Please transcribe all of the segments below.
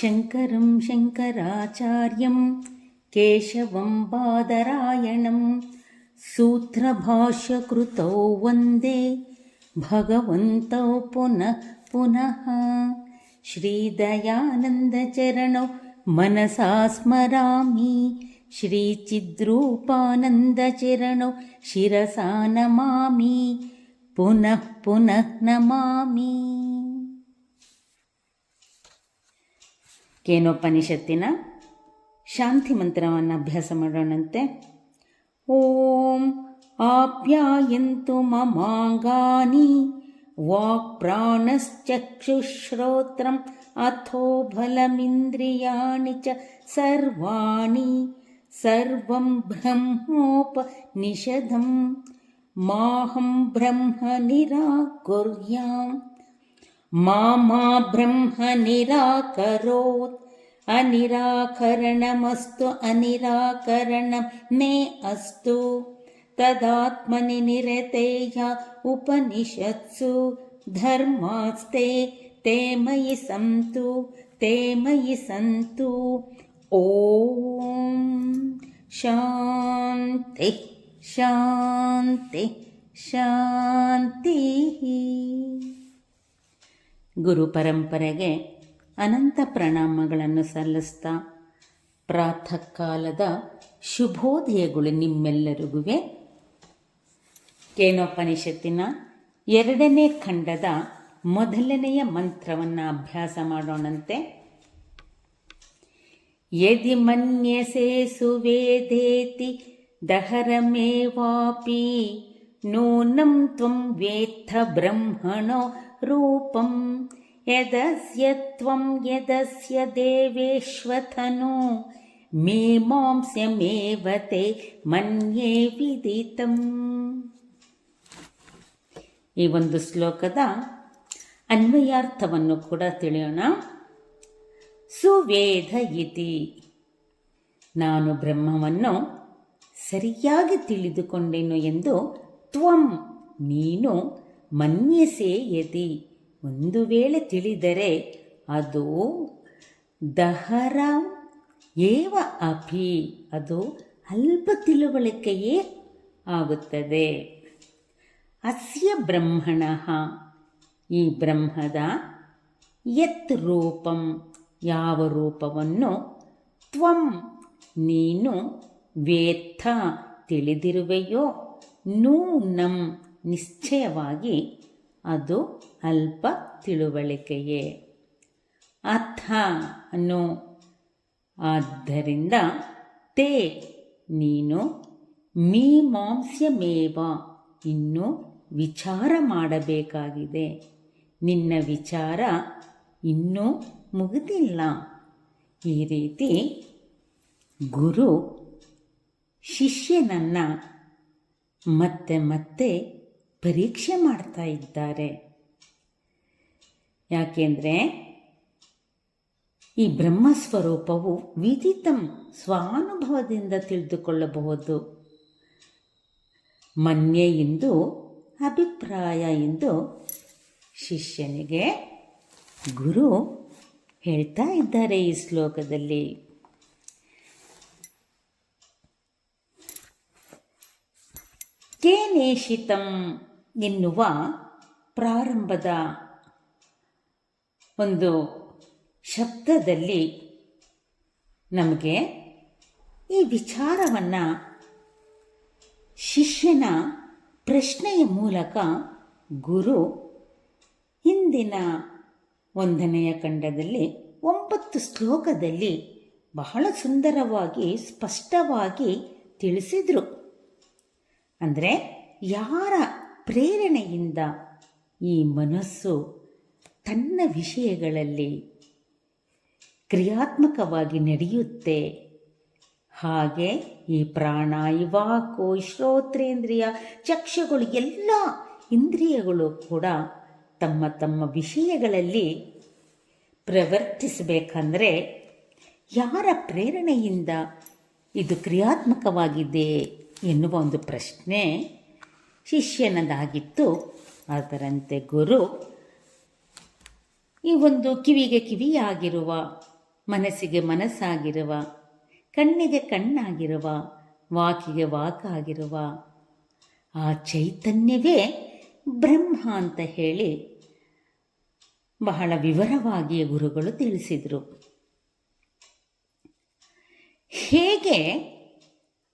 शङ्करं शङ्कराचार्यं केशवं बादरायणं सूत्रभाष्यकृतौ वन्दे भगवन्तौ पुनः पुनः। श्रीदयानन्दचरणौ मनसा स्मरामि। श्रीचिद्रूपानन्दचरणौ शिरसा नमामि। पुनः पुनः नमामि ಕೇನೋಪನಿಷತ್ತಿನ ಶಾಂತಿ ಮಂತ್ರವನ್ನು ಅಭ್ಯಾಸ ಮಾಡೋಣಂತೆ. ಓಂ ಆಪ್ಯಾಯಂತು ಮಮಾಂಗಾನಿ ವಾಕ್ ಪ್ರಾಣಶ್ಚಕ್ಷುಶ್ರೋತ್ರಂ ಅಥೋ ಬಲಮಿಂದ್ರಿಯಾಣಿ ಚ ಸರ್ವಾಣಿ ಸರ್ವಂ ಬ್ರಹ್ಮೋಪನಿಷದಂ ಮಾಹಂ ಬ್ರಹ್ಮ ನಿರಾಕುರ್ಯಾಂ. मा ब्रह्म निराकरोत्। अनिराकरणमस्तु अनिराकरणं मे अस्तु। तदात्मनि निरतेया उपनिषत्सु। धर्मास्ते ते मयि सन्तु ते मयि सन्तु। ॐ शान्ति शान्ति शान्तिः ಗುರು ಪರಂಪರೆಗೆ ಅನಂತ ಪ್ರಣಾಮಗಳನ್ನು ಸಲ್ಲಿಸ್ತಾ ಪ್ರಾತಃ ಕಾಲದ ಶುಭೋದಯಗಳು ನಿಮ್ಮೆಲ್ಲರಿಗೂ ಕೇನೋಪನಿಷತ್ತಿನ ಎರಡನೇ ಖಂಡದ ಮೊದಲನೆಯ ಮಂತ್ರವನ್ನು ಅಭ್ಯಾಸ ಮಾಡೋಣಂತೆ. ಯದಿ ಮನ್ಯಸೆ ಸುವೇದೇತಿ ದಹರಮೇವಾಪಿ ನೂನಂ ತ್ವಂ ವೇತ್ಥ ಬ್ರಹ್ಮಣೋ रूपं यदस्य त्वं यदस्य देवेष्वथनु मीमांस्यमेव ते ಮನ್ಯೇ ವಿದಿತಂ ಈ ಒಂದು ಶ್ಲೋಕದ ಅನ್ವಯಾರ್ಥವನ್ನು ಕೂಡ ತಿಳಿಯೋಣ ಸುವೇದ ಇತಿ ನಾನು ಬ್ರಹ್ಮವನ್ನು ಸರಿಯಾಗಿ ತಿಳಿದುಕೊಂಡೆನು ಎಂದು ತ್ವಂ ನೀನು ಮನ್ಯಸೆ ಯದಿ ಒಂದು ವೇಳೆ ತಿಳಿದರೆ ಅದು ದಹರ ಏವ ಅಭಿ ಅದು ಅಲ್ಪ ತಿಳುವಳಿಕೆಯೇ ಆಗುತ್ತದೆ. ಅಸ್ಯ ಬ್ರಹ್ಮಣ. ಈ ಬ್ರಹ್ಮದ ಯತ್ ರೂಪಂ, ಯಾವ ರೂಪವನ್ನು ತ್ವಂ ನೀನು ವೇತ್ತ ತಿಳಿದಿರುವೆಯೋ ನೂನಂ ನಿಶ್ಚಯವಾಗಿ ಅದು ಅಲ್ಪ ತಿಳುವಳಿಕೆಯೇ. ಅಥ ಅನ್ನು. ಆದ್ದರಿಂದ ತೇ ನೀನು ಮೀಮಾಂಸ್ಯಮೇವ ಇನ್ನು ವಿಚಾರ ಮಾಡಬೇಕಾಗಿದೆ. ನಿನ್ನ ವಿಚಾರ ಇನ್ನೂ ಮುಗಿದಿಲ್ಲ. ಈ ರೀತಿ ಗುರು ಶಿಷ್ಯನನ್ನು ಮತ್ತೆ ಮತ್ತೆ ಪರೀಕ್ಷೆ ಮಾಡ್ತಾ ಇದ್ದಾರೆ. ಯಾಕೆಂದರೆ ಈ ಬ್ರಹ್ಮಸ್ವರೂಪವು ವಿದಿತಂ ಸ್ವಾನುಭವದಿಂದ ತಿಳಿದುಕೊಳ್ಳಬಹುದು. ಮನ್ಯೆ ಎಂದು ಅಭಿಪ್ರಾಯ ಎಂದು ಶಿಷ್ಯನಿಗೆ ಗುರು ಹೇಳ್ತಾ ಇದ್ದಾರೆ ಈ ಶ್ಲೋಕದಲ್ಲಿ. ಕೇನೇಷಿತಂ ಎನ್ನುವ ಪ್ರಾರಂಭದ ಒಂದು ಶಬ್ದದಲ್ಲಿ ನಮಗೆ ಈ ವಿಚಾರವನ್ನು ಶಿಷ್ಯನ ಪ್ರಶ್ನೆಯ ಮೂಲಕ ಗುರು ಹಿಂದಿನ ಒಂದನೆಯ ಖಂಡದಲ್ಲಿ ಒಂಬತ್ತು ಶ್ಲೋಕದಲ್ಲಿ ಬಹಳ ಸುಂದರವಾಗಿ, ಸ್ಪಷ್ಟವಾಗಿ ತಿಳಿಸಿದರು. ಅಂದರೆ ಯಾರ ಪ್ರೇರಣೆಯಿಂದ ಈ ಮನಸ್ಸು ತನ್ನ ವಿಷಯಗಳಲ್ಲಿ ಕ್ರಿಯಾತ್ಮಕವಾಗಿ ನಡೆಯುತ್ತೆ. ಹಾಗೆ ಈ ಪ್ರಾಣ ಇವಾಕು ಶ್ರೋತ್ರೇಂದ್ರಿಯ ಚಕ್ಷುಗಳು, ಎಲ್ಲ ಇಂದ್ರಿಯಗಳು ಕೂಡ ತಮ್ಮ ತಮ್ಮ ವಿಷಯಗಳಲ್ಲಿ ಪ್ರವರ್ತಿಸಬೇಕಂದ್ರೆ ಯಾರ ಪ್ರೇರಣೆಯಿಂದ ಇದು ಕ್ರಿಯಾತ್ಮಕವಾಗಿದೆ ಎನ್ನುವ ಒಂದು ಪ್ರಶ್ನೆ ಶಿಷ್ಯನದಾಗಿತ್ತು. ಅದರಂತೆ ಗುರು, ಈ ಒಂದು ಕಿವಿಗೆ ಕಿವಿಯಾಗಿರುವ, ಮನಸ್ಸಿಗೆ ಮನಸ್ಸಾಗಿರುವ, ಕಣ್ಣಿಗೆ ಕಣ್ಣಾಗಿರುವ, ವಾಕಿಗೆ ವಾಕಾಗಿರುವ ಆ ಚೈತನ್ಯವೇ ಬ್ರಹ್ಮ ಅಂತ ಹೇಳಿ ಬಹಳ ವಿವರವಾಗಿ ಗುರುಗಳು ತಿಳಿಸಿದರು. ಹೇಗೆ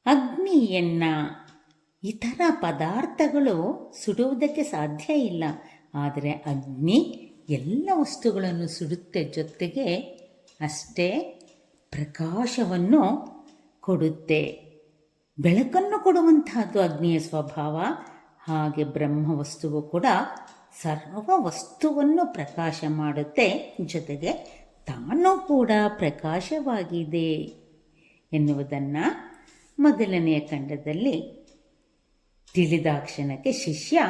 ಅಗ್ನಿಯನ್ನು ಇತರ ಪದಾರ್ಥಗಳು ಸುಡುವುದಕ್ಕೆ ಸಾಧ್ಯ ಇಲ್ಲ. ಆದರೆ ಅಗ್ನಿ ಎಲ್ಲ ವಸ್ತುಗಳನ್ನು ಸುಡುತ್ತೆ ಜೊತೆಗೆ ಅಷ್ಟೇ ಪ್ರಕಾಶವನ್ನು ಕೊಡುತ್ತೆ. ಬೆಳಕನ್ನು ಕೊಡುವಂತಹದ್ದು ಅಗ್ನಿಯ ಸ್ವಭಾವ, ಹಾಗೆ ಬ್ರಹ್ಮ ವಸ್ತುವು ಕೂಡ ಸರ್ವ ವಸ್ತುವನ್ನು ಪ್ರಕಾಶ ಮಾಡುತ್ತೆ. ಜೊತೆಗೆ ತಾನು ಕೂಡ ಪ್ರಕಾಶವಾಗಿದೆ ಎನ್ನುವುದನ್ನು ಮೊದಲನೆಯ ಖಂಡದಲ್ಲಿ ತಿಳಿದಾಕ್ಷಣಕ್ಕೆ ಶಿಷ್ಯ,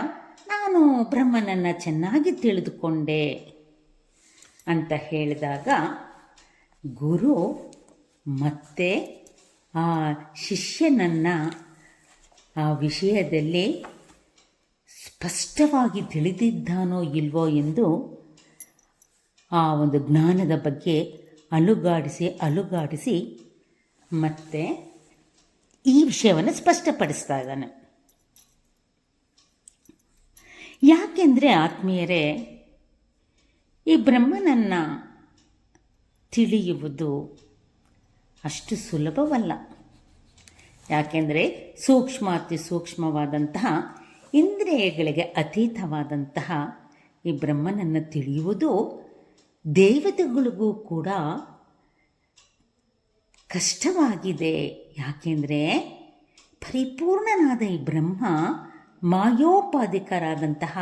ನಾನು ಬ್ರಹ್ಮನನ್ನು ಚೆನ್ನಾಗಿ ತಿಳಿದುಕೊಂಡೆ ಅಂತ ಹೇಳಿದಾಗ, ಗುರು, ಮತ್ತೆ ಆ ಶಿಷ್ಯನನ್ನು ಆ ವಿಷಯದಲ್ಲಿ ಸ್ಪಷ್ಟವಾಗಿ ತಿಳಿದಿದ್ದಾನೋ ಇಲ್ವೋ ಎಂದು ಆ ಒಂದು ಜ್ಞಾನದ ಬಗ್ಗೆ ಅಲುಗಾಡಿಸಿ ಅಲುಗಾಡಿಸಿ ಮತ್ತೆ ಈ ವಿಷಯವನ್ನು ಸ್ಪಷ್ಟಪಡಿಸ್ತಾ ಇದ್ದಾನೆ. ಯಾಕೆಂದರೆ ಆತ್ಮೀಯರೇ, ಈ ಬ್ರಹ್ಮನನ್ನು ತಿಳಿಯುವುದು ಅಷ್ಟು ಸುಲಭವಲ್ಲ. ಯಾಕೆಂದರೆ ಸೂಕ್ಷ್ಮ ಅತಿ ಸೂಕ್ಷ್ಮವಾದಂತಹ ಇಂದ್ರಿಯಗಳಿಗೆ ಅತೀತವಾದಂತಹ ಈ ಬ್ರಹ್ಮನನ್ನು ತಿಳಿಯುವುದು ದೇವತೆಗಳಿಗೂ ಕೂಡ ಕಷ್ಟವಾಗಿದೆ. ಯಾಕೆಂದರೆ ಪರಿಪೂರ್ಣನಾದ ಈ ಬ್ರಹ್ಮ ಮಾಯೋಪಾಧಿಕರಾದಂತಹ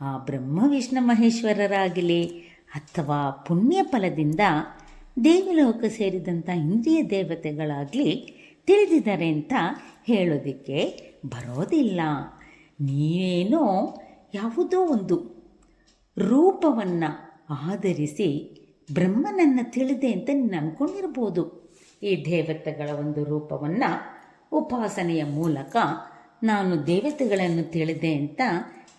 ಆ ಬ್ರಹ್ಮ ವಿಷ್ಣು ಮಹೇಶ್ವರರಾಗಲಿ ಅಥವಾ ಪುಣ್ಯ ಫಲದಿಂದ ದೇವಲೋಕ ಸೇರಿದಂಥ ಇಂದ್ರಿಯ ದೇವತೆಗಳಾಗಲಿ ತಿಳಿದಿದ್ದಾರೆ ಅಂತ ಹೇಳೋದಕ್ಕೆ ಬರೋದಿಲ್ಲ. ನೀವೇನೋ ಯಾವುದೋ ಒಂದು ರೂಪವನ್ನು ಆಧರಿಸಿ ಬ್ರಹ್ಮನನ್ನು ತಿಳಿದೆ ಅಂತ ನೀನು ಅಂದ್ಕೊಂಡಿರ್ಬೋದು ಈ ದೇವತೆಗಳ ಒಂದು ರೂಪವನ್ನು ಉಪಾಸನೆಯ ಮೂಲಕ ನಾನು ದೇವತೆಗಳನ್ನು ತಿಳಿದೆ ಅಂತ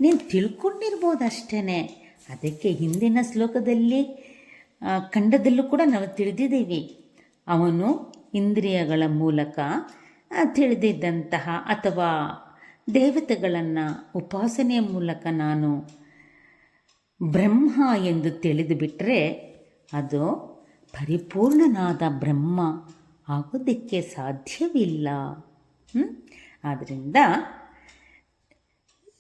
ನೀನು ತಿಳ್ಕೊಂಡಿರ್ಬೋದು ಅಷ್ಟೇ ಅದಕ್ಕೆ ಹಿಂದಿನ ಶ್ಲೋಕದಲ್ಲಿ ಖಂಡದಲ್ಲೂ ಕೂಡ ನಾವು ತಿಳಿದಿದ್ದೀವಿ. ಅವನು ಇಂದ್ರಿಯಗಳ ಮೂಲಕ ತಿಳಿದಿದ್ದಂತಹ ಅಥವಾ ದೇವತೆಗಳನ್ನು ಉಪಾಸನೆಯ ಮೂಲಕ ನಾನು ಬ್ರಹ್ಮ ಎಂದು ತಿಳಿದು ಬಿಟ್ಟರೆ ಅದು ಪರಿಪೂರ್ಣನಾದ ಬ್ರಹ್ಮ ಆಗೋದಕ್ಕೆ ಸಾಧ್ಯವಿಲ್ಲ. ಆದ್ದರಿಂದ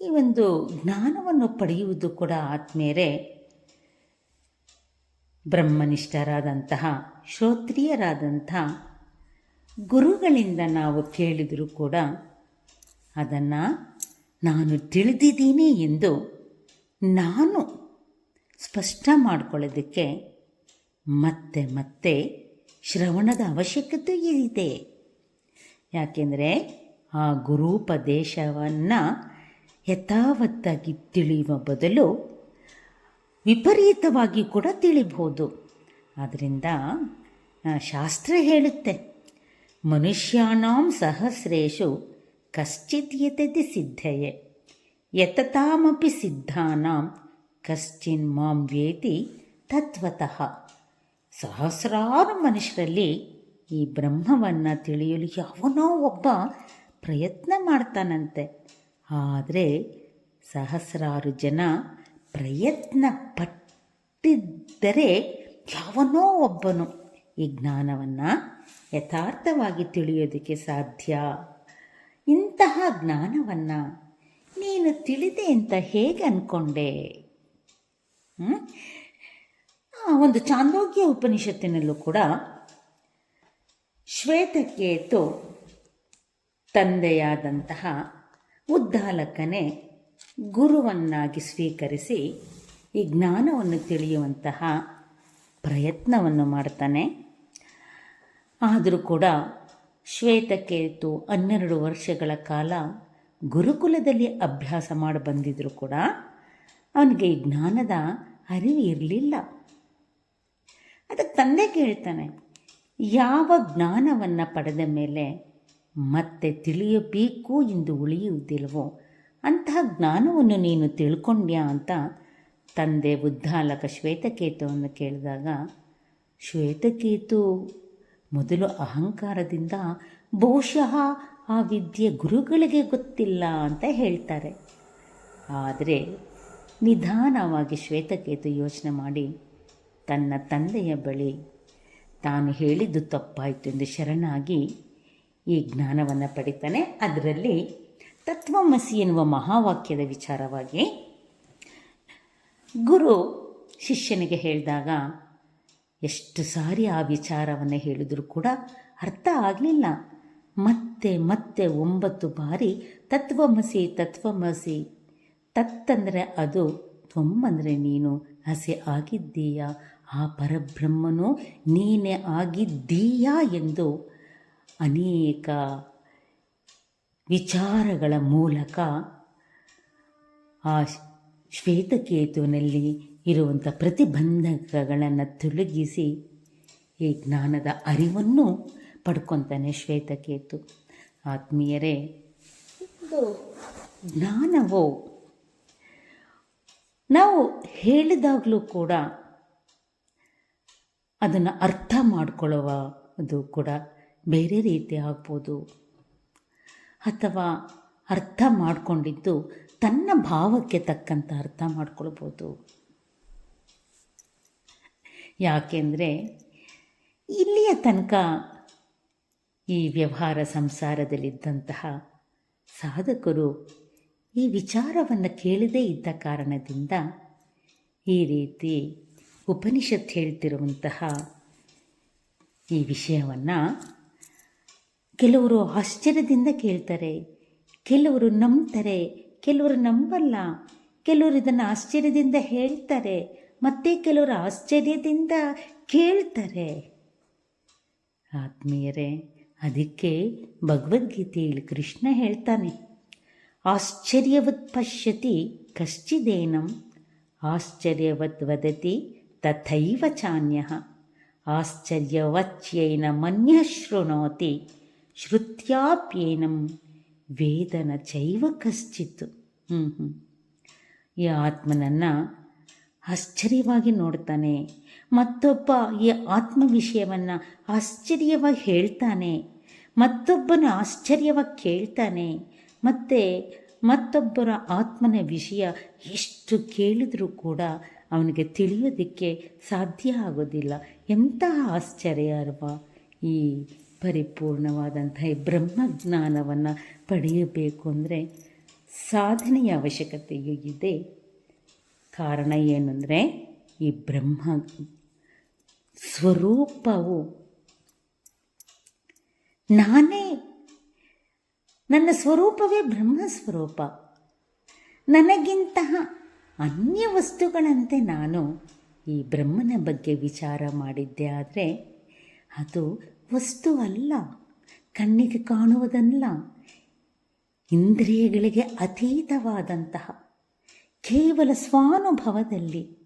ಈ ಒಂದು ಜ್ಞಾನವನ್ನು ಪಡೆಯುವುದು ಕೂಡ ಆತ್ಮೇರೆ ಬ್ರಹ್ಮನಿಷ್ಠರಾದಂತಹ ಶ್ರೋತ್ರಿಯರಾದಂಥ ಗುರುಗಳಿಂದ ನಾವು ಕೇಳಿದರೂ ಕೂಡ ಅದನ್ನು ನಾನು ತಿಳಿದಿದ್ದೀನಿ ಎಂದು ನಾನು ಸ್ಪಷ್ಟ ಮಾಡಿಕೊಳ್ಳೋದಕ್ಕೆ ಮತ್ತೆ ಮತ್ತೆ ಶ್ರವಣದ ಅವಶ್ಯಕತೆ ಇದೆ. ಯಾಕೆಂದರೆ ಆ ಗುರೂಪದೇಶವನ್ನು ಯಥಾವತ್ತಾಗಿ ತಿಳಿಯುವ ಬದಲು ವಿಪರೀತವಾಗಿ ಕೂಡ ತಿಳಿಬಹುದು. ಆದ್ದರಿಂದ ಶಾಸ್ತ್ರ ಹೇಳುತ್ತೆ ಮನುಷ್ಯಾಣಾಂ ಸಹಸ್ರೇಶು ಕಶ್ಚಿತ್ ಯತತಿ ಸಿದ್ಧಯೇ, ಯತತಾಮಪಿ ಸಿದ್ಧಾನಾಂ ಕಶ್ಚಿನ್ ಮಾಂ ವೇತಿ ತತ್ವತಃ. ಸಹಸ್ರಾರು ಮನುಷ್ಯರಲ್ಲಿ ಈ ಬ್ರಹ್ಮವನ್ನು ತಿಳಿಯಲು ಯಾವನೋ ಒಬ್ಬ ಪ್ರಯತ್ನ ಮಾಡ್ತಾನಂತೆ. ಆದರೆ ಸಹಸ್ರಾರು ಜನ ಪ್ರಯತ್ನ ಪಟ್ಟಿದ್ದರೆ ಯಾವನೋ ಒಬ್ಬನು ಈ ಜ್ಞಾನವನ್ನು ಯಥಾರ್ಥವಾಗಿ ತಿಳಿಯೋದಕ್ಕೆ ಸಾಧ್ಯ? ಇಂತಹ ಜ್ಞಾನವನ್ನು ನೀನು ತಿಳಿದೆ ಅಂತ ಹೇಗೆ ಅಂದ್ಕೊಂಡೆ ಒಂದು ಚಾಂದೋಗ್ಯ ಉಪನಿಷತ್ತಿನಲ್ಲೂ ಕೂಡ ಶ್ವೇತಕೇತು ತಂದೆಯಾದಂತಹ ಉದ್ದಾಲಕನೇ ಗುರುವನ್ನಾಗಿ ಸ್ವೀಕರಿಸಿ ಈ ಜ್ಞಾನವನ್ನು ತಿಳಿಯುವಂತಹ ಪ್ರಯತ್ನವನ್ನು ಮಾಡ್ತಾನೆ. ಆದರೂ ಕೂಡ ಶ್ವೇತಕೇತು ಹನ್ನೆರಡು ವರ್ಷಗಳ ಕಾಲ ಗುರುಕುಲದಲ್ಲಿ ಅಭ್ಯಾಸ ಮಾಡಿ ಬಂದಿದ್ದರೂ ಕೂಡ ಅವನಿಗೆ ಈ ಜ್ಞಾನದ ಅರಿವು ಇರಲಿಲ್ಲ. ಅದಕ್ಕೆ ತಂದೆ ಕೇಳ್ತಾನೆ, ಯಾವ ಜ್ಞಾನವನ್ನು ಪಡೆದ ಮೇಲೆ ಮತ್ತೆ ತಿಳಿಯಬೇಕು ಎಂದು ಉಳಿಯುವುದಿಲ್ಲವೋ? ಅಂತಹ ಜ್ಞಾನವನ್ನು ನೀನು ತಿಳ್ಕೊಂಡ್ಯಾ ಅಂತ ತಂದೆ ಬುದ್ಧಾಲಕ ಶ್ವೇತಕೇತುವನ್ನು ಕೇಳಿದಾಗ, ಶ್ವೇತಕೇತು, ಮೊದಲು ಅಹಂಕಾರದಿಂದ ಬಹುಶಃ ಆ ವಿದ್ಯೆ ಗುರುಗಳಿಗೆ ಗೊತ್ತಿಲ್ಲ ಅಂತ ಹೇಳ್ತಾರೆ. ಆದರೆ ನಿಧಾನವಾಗಿ ಶ್ವೇತಕೇತು ಯೋಚನೆ ಮಾಡಿ, ತನ್ನ ತಂದೆಯ ಬಳಿ ತಾನು ಹೇಳಿದ್ದು ತಪ್ಪಾಯಿತು ಎಂದು ಶರಣಾಗಿ ಈ ಜ್ಞಾನವನ್ನು ಪಡಿತಾನೆ. ಅದರಲ್ಲಿ ತತ್ವಮಸಿ ಎನ್ನುವ ಮಹಾವಾಕ್ಯದ ವಿಚಾರವಾಗಿ ಗುರು ಶಿಷ್ಯನಿಗೆ ಹೇಳಿದಾಗ, ಎಷ್ಟು ಸಾರಿ ಆ ವಿಚಾರವನ್ನು ಹೇಳಿದರೂ ಕೂಡ ಅರ್ಥ ಆಗಲಿಲ್ಲ. ಮತ್ತೆ ಮತ್ತೆ ಒಂಬತ್ತು ಬಾರಿ ತತ್ವಮಸಿ ತತ್ವಮಸಿ ತತ್ತಂದರೆ ಅದು ತ್ವಮ್ಮಂದರೆ ನೀನು ಹಸೆ ಆಗಿದ್ದೀಯಾ? ಆ ಪರಬ್ರಹ್ಮನು ನೀನೇ ಆಗಿದ್ದೀಯಾ? ಎಂದು ಅನೇಕ ವಿಚಾರಗಳ ಮೂಲಕ ಆ ಶ್ವೇತಕೇತುವಿನಲ್ಲಿ ಇರುವಂಥ ಪ್ರತಿಬಂಧಕಗಳನ್ನು ತೊಲಗಿಸಿ ಈ ಜ್ಞಾನದ ಅರಿವನ್ನು ಪಡ್ಕೊತಾನೆ ಶ್ವೇತಕೇತು. ಆತ್ಮೀಯರೇ, ಜ್ಞಾನವು ನಾವು ಹೇಳಿದಾಗಲೂ ಕೂಡ ಅದನ್ನು ಅರ್ಥ ಮಾಡಿಕೊಳ್ಳುವ ಅದು ಕೂಡ ಬೇರೆ ರೀತಿ ಆಗ್ಬೋದು. ಅಥವಾ ಅರ್ಥ ಮಾಡಿಕೊಂಡಿದ್ದು ತನ್ನ ಭಾವಕ್ಕೆ ತಕ್ಕಂಥ ಅರ್ಥ ಮಾಡ್ಕೊಳ್ಬೋದು. ಯಾಕೆಂದರೆ ಇಲ್ಲಿಯ ತನಕ ಈ ವ್ಯವಹಾರ ಸಂಸಾರದಲ್ಲಿದ್ದಂತಹ ಸಾಧಕರು ಈ ವಿಚಾರವನ್ನು ಕೇಳದೇ ಇದ್ದ ಕಾರಣದಿಂದ ಈ ರೀತಿ ಉಪನಿಷತ್ ಹೇಳ್ತಿರುವಂತಹ ಈ ವಿಷಯವನ್ನು ಕೆಲವರು ಆಶ್ಚರ್ಯದಿಂದ ಕೇಳ್ತಾರೆ, ಕೆಲವರು ನಂಬ್ತಾರೆ, ಕೆಲವರು ನಂಬಲ್ಲ, ಕೆಲವರು ಇದನ್ನು ಆಶ್ಚರ್ಯದಿಂದ ಹೇಳ್ತಾರೆ, ಮತ್ತೆ ಕೆಲವರು ಆಶ್ಚರ್ಯದಿಂದ ಕೇಳ್ತಾರೆ. ಆತ್ಮೀಯರೇ, ಅದಕ್ಕೆ ಭಗವದ್ಗೀತೆಯಲ್ಲಿ ಕೃಷ್ಣ ಹೇಳ್ತಾನೆ, ಆಶ್ಚರ್ಯವತ್ ಪಶ್ಯತಿ ಕಶ್ಚಿದೇನಂ, ಆಶ್ಚರ್ಯವತ್ ವದತಿ ತಥೈವ ಚಾನ್ಯ, ಆಶ್ಚರ್ಯವಚ್ಯೈನ ಮನ್ಯ ಶೃಣೋತಿ ಶ್ರುತ್ಯಾಪ್ಯೇನಂ ವೇದನ ಚೈವ ಕಶ್ಚಿತ್. ಹ್ಞೂ ಹ್ಞೂ ಈ ಆತ್ಮನನ್ನು ಆಶ್ಚರ್ಯವಾಗಿ ನೋಡ್ತಾನೆ. ಮತ್ತೊಬ್ಬ ಈ ಆತ್ಮ ವಿಷಯವನ್ನು ಆಶ್ಚರ್ಯವಾಗಿ ಹೇಳ್ತಾನೆ. ಮತ್ತೊಬ್ಬನ ಆಶ್ಚರ್ಯವಾಗಿ ಕೇಳ್ತಾನೆ. ಮತ್ತು ಮತ್ತೊಬ್ಬರ ಆತ್ಮನ ವಿಷಯ ಎಷ್ಟು ಕೇಳಿದರೂ ಕೂಡ ಅವನಿಗೆ ತಿಳಿಯೋದಕ್ಕೆ ಸಾಧ್ಯ ಆಗೋದಿಲ್ಲ. ಎಂತಹ ಆಶ್ಚರ್ಯ ಅಲ್ವಾ ಈ ಪರಿಪೂರ್ಣವಾದಂಥ ಈ ಬ್ರಹ್ಮಜ್ಞಾನವನ್ನು ಪಡೆಯಬೇಕು ಅಂದರೆ ಸಾಧನೆಯ ಅವಶ್ಯಕತೆಯೂ ಇದೆ. ಕಾರಣ ಏನಂದರೆ ಈ ಬ್ರಹ್ಮ ಸ್ವರೂಪವು ನಾನೇ ನನ್ನ ಸ್ವರೂಪವೇ ಬ್ರಹ್ಮ ಸ್ವರೂಪ ನನಗಿಂತಹ ಅನ್ಯ ವಸ್ತುಗಳಂತೆ ನಾನು ಈ ಬ್ರಹ್ಮನ ಬಗ್ಗೆ ವಿಚಾರ ಮಾಡಿದ್ದೆ ಆದರೆ ಅದು ವಸ್ತು ಅಲ್ಲ ಕಣ್ಣಿಗೆ ಕಾಣುವುದಲ್ಲ, ಇಂದ್ರಿಯಗಳಿಗೆ ಅತೀತವಾದಂತಹ ಕೇವಲ ಸ್ವಾನುಭವದಲ್ಲಿ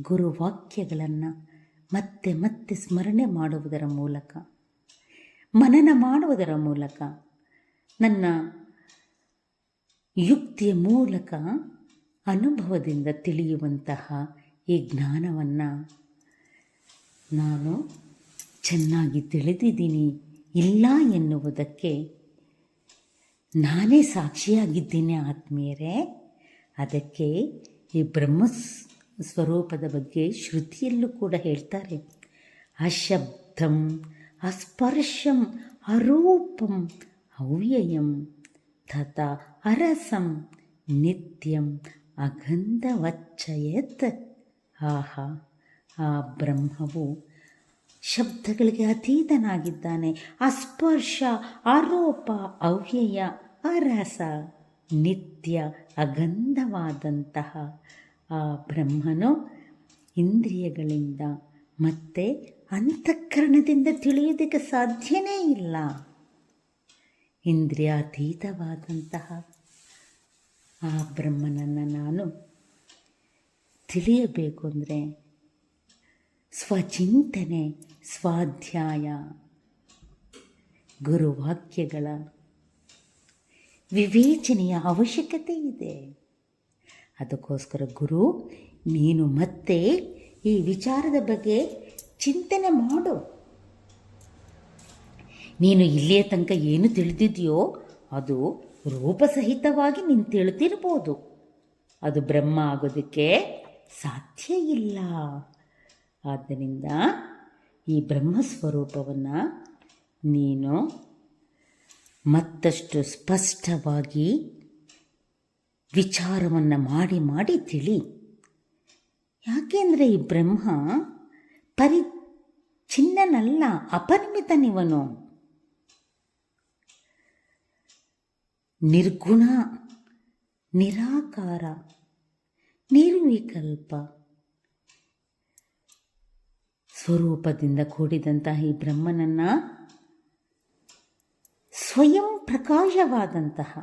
ಗುರುವಾಕ್ಯಗಳನ್ನು ಮತ್ತೆ ಮತ್ತೆ ಸ್ಮರಣೆ ಮಾಡುವುದರ ಮೂಲಕ, ಮನನ ಮಾಡುವುದರ ಮೂಲಕ, ನನ್ನ ಯುಕ್ತಿಯ ಮೂಲಕ ಅನುಭವದಿಂದ ತಿಳಿಯುವಂತಹ ಈ ಜ್ಞಾನವನ್ನು ನಾನು ಚೆನ್ನಾಗಿ ತಿಳಿದಿದ್ದೀನಿ. ಇಲ್ಲ ಎನ್ನುವುದಕ್ಕೆ ನಾನೇ ಸಾಕ್ಷಿಯಾಗಿದ್ದೇನೆ ಆತ್ಮೀಯರೇ. ಅದಕ್ಕೆ ಈ ಬ್ರಹ್ಮ ಸ್ವರೂಪದ ಬಗ್ಗೆ ಶ್ರುತಿಯಲ್ಲೂ ಕೂಡ ಹೇಳ್ತಾರೆ. ಅಶಬ್ದಂ, ಅಸ್ಪರ್ಶಂ, ಅರೂಪಂ, ಅವ್ಯಯಂ, ತಥಾ ಅರಸಂ, ನಿತ್ಯಂ, ಅಗಂಧವಚ್ಚಯತ್. ಆಹಾ, ಆ ಬ್ರಹ್ಮವು ಶಬ್ದಗಳಿಗೆ ಅತೀತನಾಗಿದ್ದಾನೆ. ಅಸ್ಪರ್ಶ, ಆರೋಪ, ಅವ್ಯಯ ಅರಸ ನಿತ್ಯ, ಅಗಂಧವಾದಂತಹ ಆ ಬ್ರಹ್ಮನು ಇಂದ್ರಿಯಗಳಿಂದ ಮತ್ತೆ ಅಂತಃಕರಣದಿಂದ ತಿಳಿಯೋದಕ್ಕೆ ಸಾಧ್ಯನೇ ಇಲ್ಲ. ಇಂದ್ರಿಯಾತೀತವಾದಂತಹ ಆ ಬ್ರಹ್ಮನನ್ನು ನಾನು ತಿಳಿಯಬೇಕು ಅಂದರೆ ಸ್ವಚಿಂತನೆ ಸ್ವಾಧ್ಯಾಯ. ಗುರುವಾಕ್ಯಗಳ ವಿವೇಚನೆಯ ಅವಶ್ಯಕತೆ ಇದೆ. ಅದಕ್ಕೋಸ್ಕರ ಗುರು, ನೀನು ಮತ್ತೆ ಈ ವಿಚಾರದ ಬಗ್ಗೆ ಚಿಂತನೆ ಮಾಡು. ನೀನು ಇಲ್ಲಿಯ ತನಕ ಏನು ತಿಳಿದಿದೆಯೋ ಅದು ರೂಪಸಹಿತವಾಗಿ ನೀನು ತಿಳಿದಿರ್ಬೋದು. ಅದು ಬ್ರಹ್ಮ ಆಗೋದಕ್ಕೆ ಸಾಧ್ಯ ಇಲ್ಲ. ಆದ್ದರಿಂದ ಈ ಬ್ರಹ್ಮ ಸ್ವರೂಪವನ್ನು ನೀನು ಮತ್ತಷ್ಟು ಸ್ಪಷ್ಟವಾಗಿ ವಿಚಾರವನ್ನು ಮಾಡಿ ಮಾಡಿ ತಿಳಿ. ಯಾಕೆಂದರೆ ಈ ಬ್ರಹ್ಮ ಪರಿ ಚಿನ್ನನಲ್ಲ ಅಪರಿಮಿತನಿವನು. ನಿರ್ಗುಣ, ನಿರಾಕಾರ, ನಿರ್ವಿಕಲ್ಪ. ಸ್ವರೂಪದಿಂದ ಕೂಡಿದಂತಹ ಈ ಬ್ರಹ್ಮನನ್ನು ಸ್ವಯಂ ಪ್ರಕಾಶವಾದಂತಹ.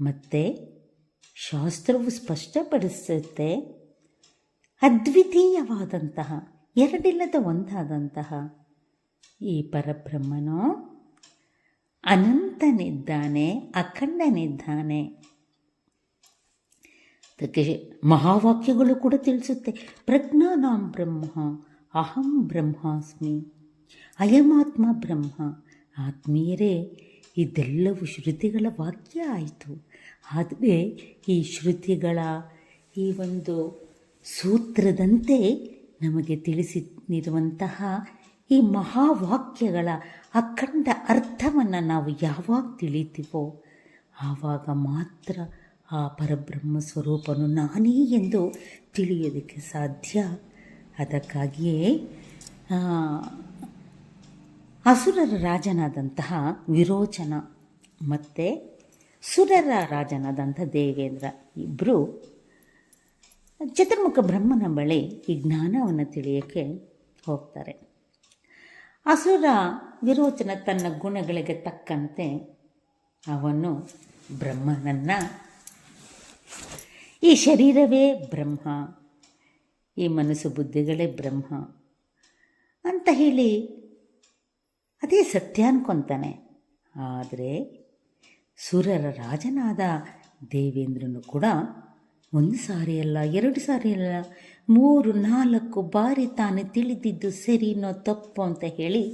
ಮತ್ತೆ ಶಾಸ್ತ್ರವು ಸ್ಪಷ್ಟಪಡಿಸುತ್ತೆ. ಅದ್ವಿತೀಯವಾದಂತಹ, ಎರಡಿಲ್ಲದ ಒಂದಾದಂತಹ ಈ ಪರಬ್ರಹ್ಮನು ಅನಂತನಿದ್ದಾನೆ ಅಖಂಡನಿದ್ದಾನೆ ಅದಕ್ಕೆ ಮಹಾವಾಕ್ಯಗಳು ಕೂಡ ತಿಳಿಸುತ್ತೆ. ಪ್ರಜ್ಞಾನಾಂ ಬ್ರಹ್ಮ, ಅಹಂ ಬ್ರಹ್ಮಾಸ್ಮಿ, ಅಯಮಾತ್ಮ ಬ್ರಹ್ಮ. ಆತ್ಮೀಯರೇ, ಇದೆಲ್ಲವೂ ಶ್ರುತಿಗಳ ವಾಕ್ಯ ಆಯಿತು. ಆದರೆ ಈ ಶ್ರುತಿಗಳ ಈ ಒಂದು ಸೂತ್ರದಂತೆ ನಮಗೆ ತಿಳಿಸಿರುವಂತಹ ಈ ಮಹಾವಾಕ್ಯಗಳ ಅಖಂಡ ಅರ್ಥವನ್ನು ನಾವು ಯಾವಾಗ ತಿಳಿತೀವೋ, ಆವಾಗ ಮಾತ್ರ ಆ ಪರಬ್ರಹ್ಮ ಸ್ವರೂಪನು ನಾನೇ ಎಂದು ತಿಳಿಯೋದಕ್ಕೆ ಸಾಧ್ಯ? ಅದಕ್ಕಾಗಿಯೇ ಅಸುರರ ರಾಜನಾದಂತಹ ವಿರೋಚನ ಮತ್ತು ಸುರರ ರಾಜನಾದಂಥ ದೇವೇಂದ್ರ ಇಬ್ಬರು ಚತುರ್ಮುಖ ಬ್ರಹ್ಮನ ಬಳಿ ಈ ಜ್ಞಾನವನ್ನು ತಿಳಿಯೋಕ್ಕೆ ಹೋಗ್ತಾರೆ. ಅಸುರ ವಿರೋಚನ ತನ್ನ ಗುಣಗಳಿಗೆ ತಕ್ಕಂತೆ ಅವನು ಬ್ರಹ್ಮನನ್ನು ಈ ಶರೀರವೇ ಬ್ರಹ್ಮ, ಈ ಮನಸ್ಸು ಬುದ್ಧಿಗಳೇ ಬ್ರಹ್ಮ ಅಂತ ಹೇಳಿ ಅದೇ ಸತ್ಯ ಅನ್ಕೊತಾನೆ. ಆದರೆ ಸುರರ ರಾಜನಾದ ದೇವೇಂದ್ರನು ಕೂಡ ಒಂದು ಸಾರಿ ಅಲ್ಲ, ಎರಡು ಸಾರಿ ಅಲ್ಲ, ಮೂರು, ನಾಲ್ಕು ಬಾರಿ ತಾನು ತಿಳಿದಿದ್ದು ಸರಿನೋ ತಪ್ಪು ಅಂತ ಹೇಳಿ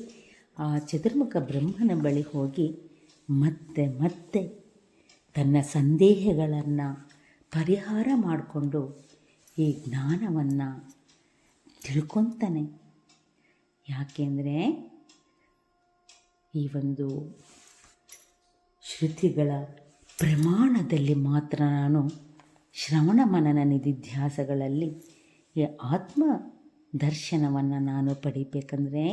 ಆ ಚತುರ್ಮುಖ ಬ್ರಹ್ಮನ ಬಳಿ ಹೋಗಿ ಮತ್ತೆ ಮತ್ತೆ ತನ್ನ ಸಂದೇಹಗಳನ್ನು ಪರಿಹಾರ ಮಾಡಿಕೊಂಡು ಈ ಜ್ಞಾನವನ್ನು ತಿಳ್ಕೊತಾನೆ. ಯಾಕೆಂದರೆ ಈ ಒಂದು ಶ್ರುತಿಗಳ ಪ್ರಮಾಣದಲ್ಲಿ ಮಾತ್ರ ನಾನು ಶ್ರವಣ ಮನನ ನಿಧಿಧ್ಯಾಸಗಳಲ್ಲಿ ಈ ಆತ್ಮ ದರ್ಶನವನ್ನು ನಾನು ಪಡಿಬೇಕಂದ್ರೆ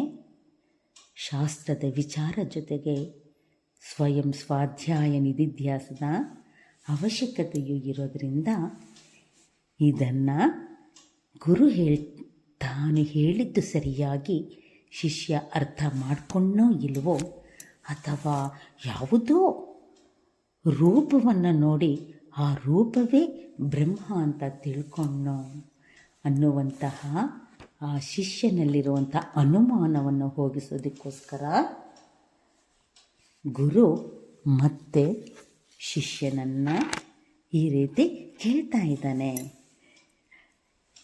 ಶಾಸ್ತ್ರದ ವಿಚಾರ ಜೊತೆಗೆ ಸ್ವಯಂ ಸ್ವಾಧ್ಯಾಯ ನಿಧಿಧ್ಯಾಸದ ಅವಶ್ಯಕತೆಯೂ ಇರೋದರಿಂದ ಇದನ್ನು ಗುರು ಹೇಳ್, ತಾನು ಹೇಳಿದ್ದು ಸರಿಯಾಗಿ ಶಿಷ್ಯ ಅರ್ಥ ಮಾಡಿಕೊಂಡೋ ಇಲ್ವೋ ಅಥವಾ ಯಾವುದೋ ರೂಪವನ್ನು ನೋಡಿ ಆ ರೂಪವೇ ಬ್ರಹ್ಮ ಅಂತ ತಿಳ್ಕೊಂಡೋ ಅನ್ನುವಂತಹ ಆ ಶಿಷ್ಯನಲ್ಲಿರುವಂಥ ಅನುಮಾನವನ್ನು ಹೋಗಿಸೋದಕ್ಕೋಸ್ಕರ ಗುರು ಮತ್ತೆ ಶಿಷ್ಯನನ್ನು ಈ ರೀತಿ ಹೇಳ್ತಾ ಇದ್ದಾನೆ.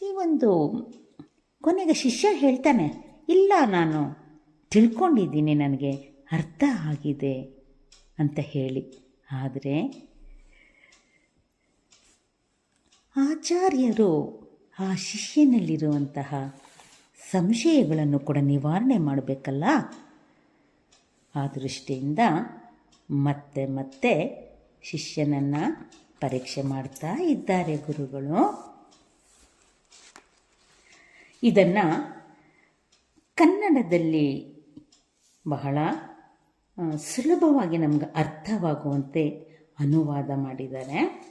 ಈ ಒಂದು ಕೊನೆಗೆ ಶಿಷ್ಯ ಹೇಳ್ತಾನೆ, ಇಲ್ಲ, ನಾನು ತಿಳ್ಕೊಂಡಿದ್ದೀನಿ, ನನಗೆ ಅರ್ಥ ಆಗಿದೆ ಅಂತ ಹೇಳಿ. ಆದರೆ ಆಚಾರ್ಯರು ಆ ಶಿಷ್ಯನಲ್ಲಿರುವಂತಹ ಸಂಶಯಗಳನ್ನು ಕೂಡ ನಿವಾರಣೆ ಮಾಡಬೇಕಲ್ಲ? ಆ ದೃಷ್ಟಿಯಿಂದ ಮತ್ತೆ ಮತ್ತೆ ಶಿಷ್ಯನನ್ನು ಪರೀಕ್ಷೆ ಮಾಡ್ತಾ ಇದ್ದಾರೆ ಗುರುಗಳು. ಇದನ್ನು ಕನ್ನಡದಲ್ಲಿ ಬಹಳ ಸುಲಭವಾಗಿ ನಮ್ಗೆ ಅರ್ಥವಾಗುವಂತೆ ಅನುವಾದ ಮಾಡಿದ್ದಾರೆ.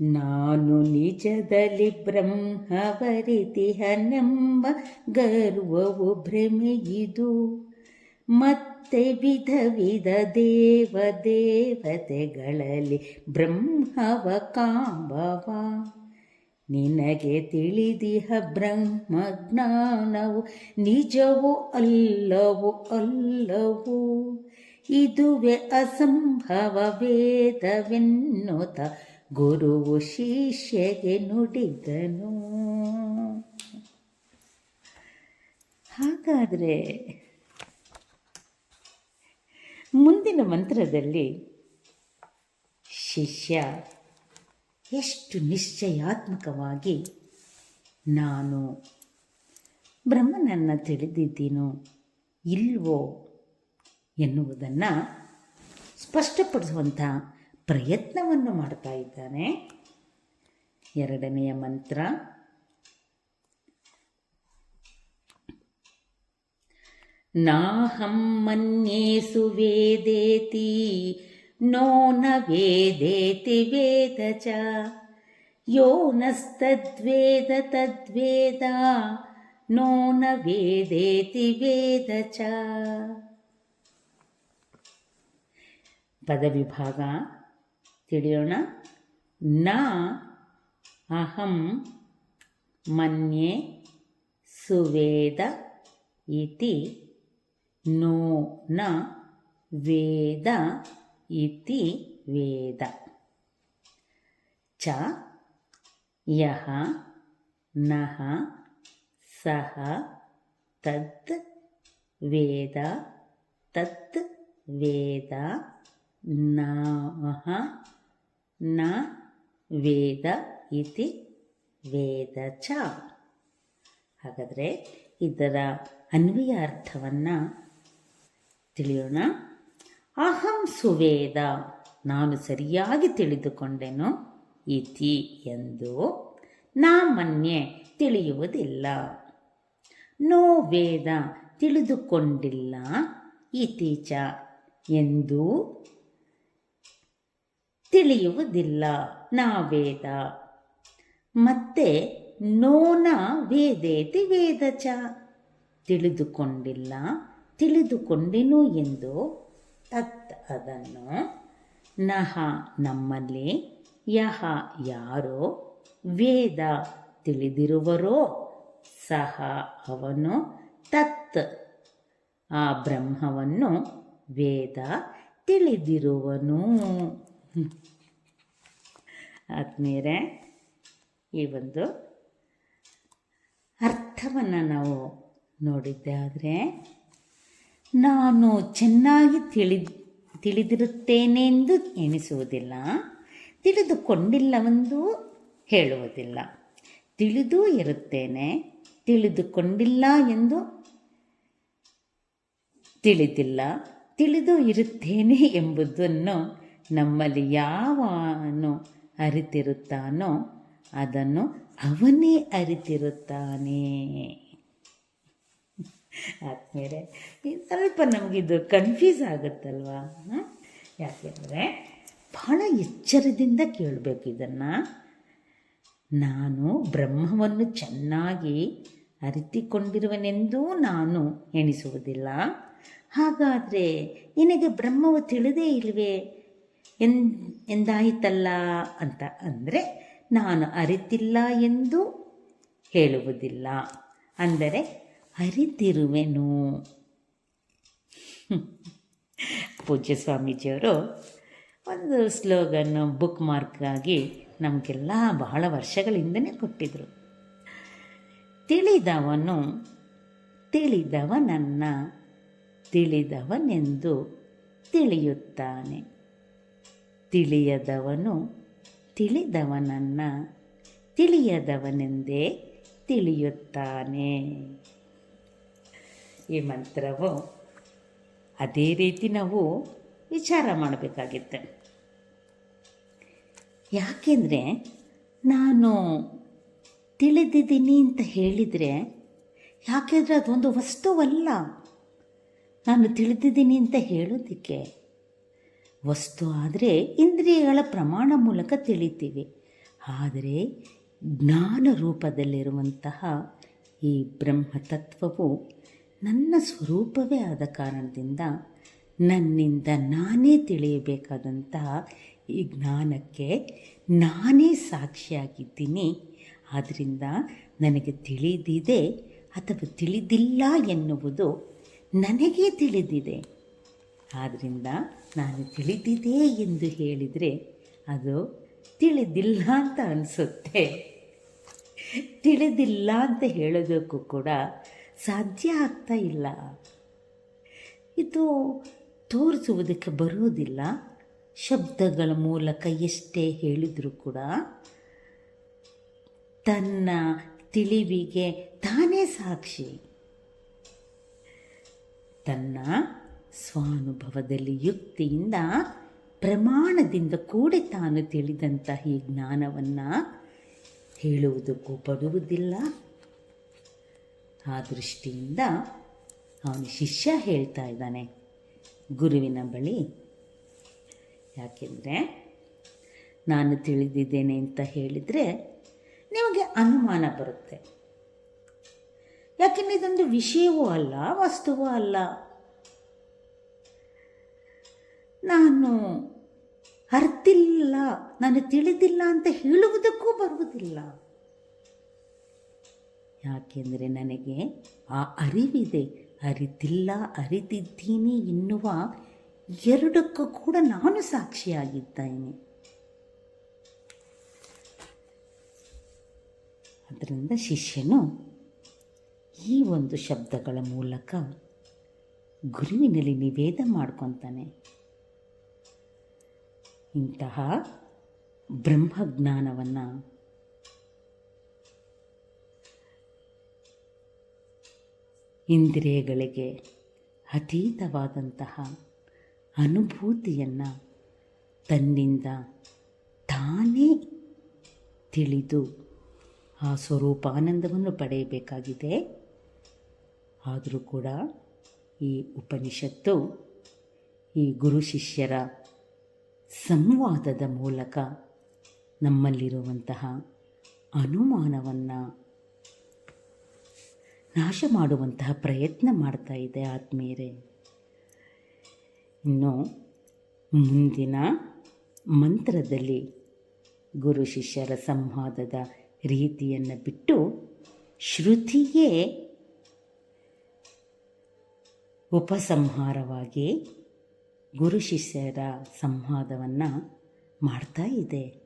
ನಾನು ನಿಜದಲ್ಲಿ ಬ್ರಹ್ಮವರಿತಿಹನೆಂಬ ಗರ್ವವು ಭ್ರಮೆಯಿದು ಮತ್ತೆ ವಿಧ ವಿಧ ದೇವ ದೇವತೆಗಳಲ್ಲಿ ಬ್ರಹ್ಮವ ಕಾಂಬವ. ನಿನಗೆ ತಿಳಿದಿಹ ಬ್ರಹ್ಮ ಜ್ಞಾನವು ನಿಜವೋ ಅಲ್ಲವೋ ಅಲ್ಲವೋ? ಇದುವೆ ಅಸಂಭವ ವೇದವೆನ್ನುತ ಗುರುವು ಶಿಷ್ಯಗೆ ನುಡಿದನು. ಹಾಗಾದರೆ ಮುಂದಿನ ಮಂತ್ರದಲ್ಲಿ ಶಿಷ್ಯ ಎಷ್ಟು ನಿಶ್ಚಯಾತ್ಮಕವಾಗಿ ನಾನು ಬ್ರಹ್ಮನನ್ನು ತಿಳಿದಿದ್ದೀನೋ ಇಲ್ವೋ ಎನ್ನುವುದನ್ನು ಸ್ಪಷ್ಟಪಡಿಸುವಂಥ ಪ್ರಯತ್ನವನ್ನು ಮಾಡ್ತಾ ಇದ್ದಾನೆ. ಎರಡನೆಯ ಮಂತ್ರ ನಾಹಂ ಮನ್ಯೇಸು ವೇದೇತಿ ನೋ ನ ವೇದೇತಿ ವೇದ ಚ ಯೋ ನಸ್ತದ್ವೇದ ತದ್ವೇದ ನೋ ನ ವೇದೇತಿ ವೇದ ಚ ಪದವಿಭಾಗ ತಿಳಿಯೋಣ ನ ಅಹಂ ಮನ್ಯೆ ಸುವೇದ ಇತಿ ನೋ ನ ವೇದ ಇತಿ ವೇದ ಚ ಯಹ ನಹ ಸಹ ತದ್ ವೇದ ತತ್ ವೇದ ನಹ ನ ವೇದ ಇತಿ ವೇದ ಚ ಹಾಗಾದರೆ ಇದರ ಅನ್ವಯ ಅರ್ಥವನ್ನು ತಿಳಿಯೋಣ? ಅಹಂ ಸುವೇದ, ನಾನು ಸರಿಯಾಗಿ ತಿಳಿದುಕೊಂಡೆನು, ಇತಿ ಎಂದು ನಾ ಮನ್ಯೆ ತಿಳಿಯುವುದಿಲ್ಲ. ನೋ ವೇದ ತಿಳಿದುಕೊಂಡಿಲ್ಲ ಇತೀಚ ಎಂದು ತಿಳಿಯುವುದಿಲ್ಲ, ನಾ ವೇದ. ಮತ್ತೆ ನೋನ ವೇದೇತಿ ವೇದ ಚ ತಿಳಿದುಕೊಂಡಿಲ್ಲ ತಿಳಿದುಕೊಂಡೆನು ಎಂದು ತತ್ ಅದನ್ನು, ನಹ ನಮ್ಮಲ್ಲಿ, ಯಹ ಯಾರೋ, ವೇದ ತಿಳಿದಿರುವರೋ, ಸಹ ಅವನು ತತ್ ಆ ಬ್ರಹ್ಮವನ್ನು ವೇದ ತಿಳಿದಿರುವನು. ಆದ್ಮೇಲೆ ಈ ಒಂದು ಅರ್ಥವನ್ನು ನಾವು ನೋಡಿದ್ದೆ ಆದರೆ ನಾನು ಚೆನ್ನಾಗಿ ತಿಳಿ ತಿಳಿದಿರುತ್ತೇನೆಂದು ಎಣಿಸುವುದಿಲ್ಲ, ತಿಳಿದುಕೊಂಡಿಲ್ಲವೆಂದು ಹೇಳುವುದಿಲ್ಲ. ತಿಳಿದೂ ಇರುತ್ತೇನೆ, ತಿಳಿದುಕೊಂಡಿಲ್ಲ ಎಂದು ತಿಳಿದಿಲ್ಲ, ತಿಳಿದು ಇರುತ್ತೇನೆ ಎಂಬುದನ್ನು ನಮ್ಮಲ್ಲಿ ಯಾವನು ಅರಿತಿರುತ್ತಾನೋ ಅದನ್ನು ಅವನೇ ಅರಿತಿರುತ್ತಾನೆ. ಆದಮೇಲೆ ಸ್ವಲ್ಪ ನಮಗಿದು ಕನ್ಫ್ಯೂಸ್ ಆಗುತ್ತಲ್ವಾ? ಯಾಕೆಂದರೆ ಬಹಳ ಎಚ್ಚರದಿಂದ ಕೇಳಬೇಕು ಇದನ್ನು. ನಾನು ಬ್ರಹ್ಮವನ್ನು ಚೆನ್ನಾಗಿ ಅರಿತಿಕೊಂಡಿರುವನೆಂದೂ ನಾನು ಎಣಿಸುವುದಿಲ್ಲ. ಹಾಗಾದರೆ ನಿನಗೆ ಬ್ರಹ್ಮವು ತಿಳಿದೇ ಇಲ್ವೇ? ಎನ್, ಎಂದಾಯಿತಲ್ಲ ಅಂತ ಅಂದರೆ ನಾನು ಅರಿತಿಲ್ಲ ಎಂದು ಹೇಳುವುದಿಲ್ಲ. ಅಂದರೆ ಅರಿತಿರುವೆನು. ಪೂಜ್ಯ ಸ್ವಾಮೀಜಿಯವರು ಒಂದು ಸ್ಲೋಗನ್ ಬುಕ್ ಮಾರ್ಕ್ಗಾಗಿ ನಮಗೆಲ್ಲ ಬಹಳ ವರ್ಷಗಳಿಂದನೇ ಕೊಟ್ಟಿದ್ದರು ತಿಳಿದವನು ತಿಳಿದವನನ್ನ ತಿಳಿದವನೆಂದು ತಿಳಿಯುತ್ತಾನೆ. ತಿಳಿಯದವನು ತಿಳಿದವನನ್ನ ತಿಳಿಯದವನೆಂದೇ ತಿಳಿಯುತ್ತಾನೆ. ಈ ಮಂತ್ರವು ಅದೇ ರೀತಿ ನಾವು ವಿಚಾರ ಮಾಡಬೇಕಾಗಿತ್ತು. ಯಾಕೆಂದರೆ ನಾನು ತಿಳಿದಿದ್ದೀನಿ ಅಂತ ಹೇಳಿದರೆ ಯಾಕೆಂದರೆ ಅದೊಂದು ವಸ್ತುವಲ್ಲ. ನಾನು ತಿಳಿದಿದ್ದೀನಿ ಅಂತ ಹೇಳೋದಕ್ಕೆ ವಸ್ತು ಆದರೆ ಇಂದ್ರಿಯಗಳ ಪ್ರಮಾಣ ಮೂಲಕ ತಿಳಿತೀವಿ. ಆದರೆ ಜ್ಞಾನ ರೂಪದಲ್ಲಿರುವಂತಹ ಈ ಬ್ರಹ್ಮತತ್ವವು ನನ್ನ ಸ್ವರೂಪವೇ ಆದ ಕಾರಣದಿಂದ ನನ್ನಿಂದ ನಾನೇ ತಿಳಿಯಬೇಕಾದಂತಹ ಈ ಜ್ಞಾನಕ್ಕೆ ನಾನೇ ಸಾಕ್ಷಿಯಾಗಿದ್ದೀನಿ. ಆದ್ದರಿಂದ ನನಗೆ ತಿಳಿದಿದೆ ಅಥವಾ ತಿಳಿದಿಲ್ಲ ಎನ್ನುವುದು ನನಗೆ ತಿಳಿದಿದೆ. ಆದ್ದರಿಂದ ನಾನು ತಿಳಿದಿದೆ ಎಂದು ಹೇಳಿದರೆ ಅದು ತಿಳಿದಿಲ್ಲ ಅಂತ ಅನಿಸುತ್ತೆ. ತಿಳಿದಿಲ್ಲ ಅಂತ ಹೇಳೋದಕ್ಕೂ ಕೂಡ ಸಾಧ್ಯ ಆಗ್ತಾ ಇಲ್ಲ. ಇದು ತೋರಿಸುವುದಕ್ಕೆ ಬರೋದಿಲ್ಲ. ಶಬ್ದಗಳ ಮೂಲಕ ಎಷ್ಟೇ ಹೇಳಿದರೂ ಕೂಡ ತನ್ನ ತಿಳಿವಿಗೆ ತಾನೇ ಸಾಕ್ಷಿ. ತನ್ನ ಸ್ವಾನುಭವದಲ್ಲಿ ಯುಕ್ತಿಯಿಂದ ಪ್ರಮಾಣದಿಂದ ಕೂಡಿ ತಾನು ತಿಳಿದಂತಹ ಈ ಜ್ಞಾನವನ್ನು ಹೇಳುವುದಕ್ಕೂ ಪಡುವುದಿಲ್ಲ ಆ ದೃಷ್ಟಿಯಿಂದ ಅವನ ಶಿಷ್ಯ ಹೇಳ್ತಾ ಇದ್ದಾನೆ. ಗುರುವಿನ ಬಳಿ, ಯಾಕೆಂದರೆ ನಾನು ತಿಳಿದಿದ್ದೇನೆ ಅಂತ ಹೇಳಿದರೆ ನಿಮಗೆ ಅನುಮಾನ ಬರುತ್ತೆ. ಯಾಕೆಂದರೆ ಇದೊಂದು ವಿಷಯವೂ ಅಲ್ಲ, ವಸ್ತುವೂ ಅಲ್ಲ. ನಾನು ಅರ್ತಿಲ್ಲ, ನಾನು ತಿಳಿದಿಲ್ಲ ಅಂತ ಹೇಳುವುದಕ್ಕೂ ಬರುವುದಿಲ್ಲ. ಯಾಕೆಂದರೆ ನನಗೆ ಆ ಅರಿವಿದೆ. ಅರಿತಿಲ್ಲ, ಅರಿತಿದ್ದೀನಿ ಎನ್ನುವ ಎರಡಕ್ಕೂ ಕೂಡ ನಾನು ಸಾಕ್ಷಿಯಾಗಿದ್ದೇನೆ. ಅದರಿಂದ ಶಿಷ್ಯನು ಈ ಒಂದು ಶಬ್ದಗಳ ಮೂಲಕ ಗುರುವಿನಲ್ಲಿ ನಿವೇದ ಮಾಡ್ಕೊತಾನೆ. ಇಂತಹ ಬ್ರಹ್ಮಜ್ಞಾನವನ್ನು ಇಂದ್ರಿಯಗಳಿಗೆ ಅತೀತವಾದಂತಹ ಅನುಭೂತಿಯನ್ನು ತನ್ನಿಂದ ತಾನೇ ತಿಳಿದು ಆ ಸ್ವರೂಪಾನಂದವನ್ನು ಪಡೆಯಬೇಕಾಗಿದೆ. ಆದರೂ ಕೂಡ ಈ ಉಪನಿಷತ್ತು ಈ ಗುರು ಶಿಷ್ಯರ ಸಂವಾದದ ಮೂಲಕ ನಮ್ಮಲ್ಲಿರುವಂತಹ ಅನುಮಾನವನ್ನು ನಾಶ ಮಾಡುವಂತಹ ಪ್ರಯತ್ನ ಮಾಡ್ತಾ ಇದೆ ಆತ್ಮೀಯರೇ. ಇನ್ನು ಮುಂದಿನ ಮಂತ್ರದಲ್ಲಿ ಗುರು ಶಿಷ್ಯರ ಸಂವಾದದ ರೀತಿಯನ್ನು ಬಿಟ್ಟು ಶ್ರುತಿಯೇ ಉಪಸಂಹಾರವಾಗಿ ಗುರು ಶಿಷ್ಯರ ಸಂವಾದವನ್ನು ಮಾಡ್ತಾ ಇದೆ.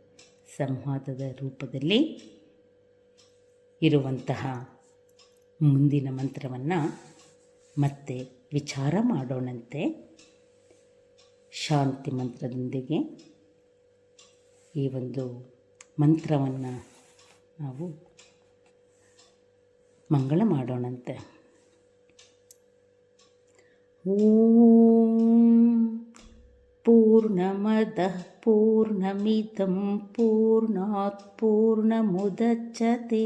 ಸಂವಾದದ ರೂಪದಲ್ಲಿ ಇರುವಂತಹ ಮುಂದಿನ ಮಂತ್ರವನ್ನು ಮತ್ತೆ ವಿಚಾರ ಮಾಡೋಣಂತೆ ಶಾಂತಿ ಮಂತ್ರದೊಂದಿಗೆ ಈ ಒಂದು ಮಂತ್ರವನ್ನು ನಾವು ಮಂಗಳ ಮಾಡೋಣಂತೆ ಓಂ पूर्णमदः पूर्णमिदं पूर्णात् पूर्णमुदच्छते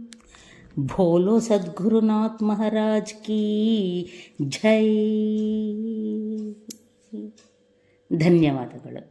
भोलो सद्गुरुनाथ महाराज की जय ಧನ್ಯವಾದಗಳು